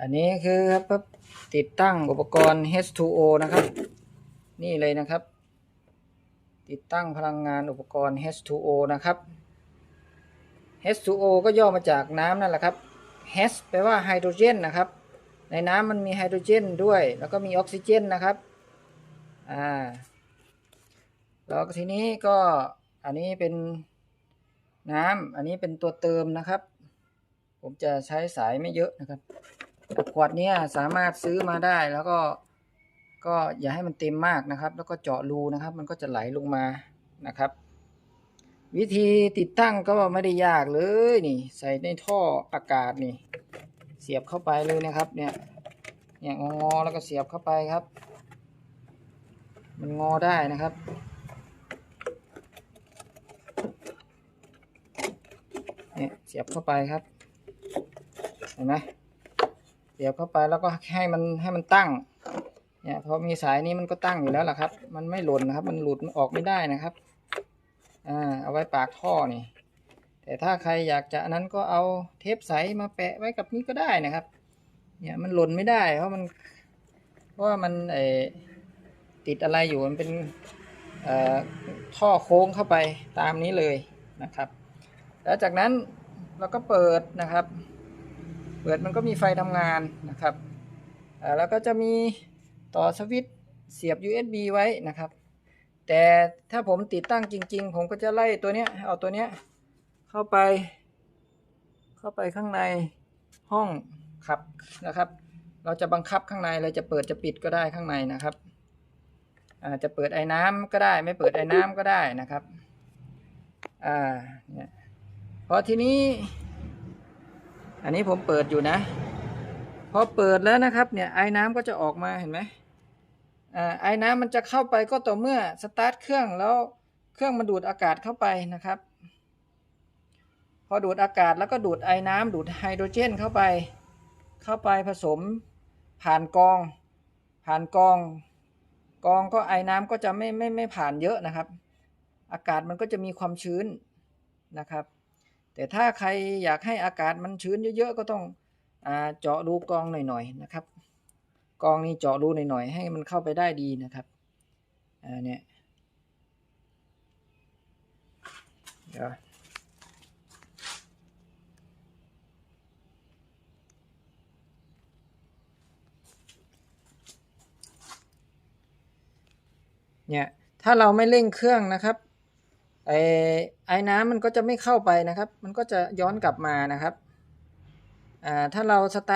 อันนี้คือครับติดตั้งอุปกรณ์ H2O นะครับ นี่เลยนะครับ ติดตั้งพลังงานอุปกรณ์ H2O นะครับ H2O ก็ย่อมาจากน้ำนั่นแหละครับ H แปลว่าไฮโดรเจนนะครับ ในน้ำมันมีไฮโดรเจนด้วย แล้วก็มีออกซิเจนนะครับอ่าแล้วทีนี้ก็อันนี้เป็นน้ำอันนี้เป็นตัวเติมนะครับ ผมจะใช้สายไม่เยอะนะครับ ขวดเนี้ยสามารถซื้อมาได้แล้วก็ก็อย่าให้มันเต็มมากนะครับ แล้วก็เจาะรูนะครับ มันก็จะไหลลงมานะครับ วิธีติดตั้งก็ไม่ได้ยากเลยนี่ ใส่ในท่ออากาศนี่ เสียบเข้าไปเลยนะครับ เนี่ยเนี่ยงอแล้วก็เสียบเข้าไปครับ มันงอได้นะครับเนี่ยเสียบเข้าไปครับ เห็นไหม เสียบเข้าไปแล้วก็ให้มันให้มันตั้งเนี่ยพอมีสายนี้มันก็ตั้งอยู่แล้วล่ะครับ มันไม่หล่นนะครับ มันหลุดออกไม่ได้นะครับอ่าเอาไว้ปากท่อนี่แต่ถ้าใครอยากจะนั้นก็เอาเทปใสมาแปะไว้กับนี้ก็ได้นะครับ เนี่ยมันหล่นไม่ได้เพราะมันเพราะว่ามันเออติดอะไรอยู่มันเป็นอ่อท่อโค้งเข้าไปตามนี้เลยนะครับ แล้วจากนั้นเราก็เปิดนะครับ เปิดมันก็มีไฟทำงานนะครับแล้วก็จะมีต่อสวิตช์เสียบ USB ไว้นะครับ แต่ถ้าผมติดตั้งจริง ๆ ผมก็จะไล่ตัวเนี้ยเอาตัวเนี้ยเข้าไป เข้าไปข้างในห้องขับนะครับ เราจะบังคับข้างในเราจะเปิดจะปิดก็ได้ข้างในนะครับอาจะเปิดไอ้น้ำก็ได้ ไม่เปิดไอ้น้ำก็ได้นะครับอ่าเนี่ยพอทีนี้ อันนี้ผมเปิดอยู่นะ พอเปิดแล้วนะครับเนี่ยไอ้น้ำก็จะออกมาเห็นไหมอ่าไอ้น้ำมันจะเข้าไปก็ต่อเมื่อสตาร์ทเครื่องแล้วเครื่องมันดูดอากาศเข้าไปนะครับ พอดูดอากาศแล้วก็ดูดไอ้น้ำดูดไฮโดรเจนเข้าไป เข้าไปผสมผ่านกอง ผ่านกอง กองก็ไอ้น้ำก็จะไม่ไม่ไม่ผ่านเยอะนะครับ อากาศมันก็จะมีความชื้นนะครับ แต่ถ้าใครอยากให้อากาศมันชื้นเยอะๆก็ต้องอเจาะรูกองหน่อยๆนะครับ กองนี่เจาะรูหน่อยๆให้มันเข้าไปได้ดีนะครับอ่าเนี่ยเดี๋ยวเนี่ยถ้าเราไม่เร่งเครื่องนะครับ ไอไอ้น้ำมันก็จะไม่เข้าไปนะครับ มันก็จะย้อนกลับมานะครับ อ่า ถ้าเราสตาร์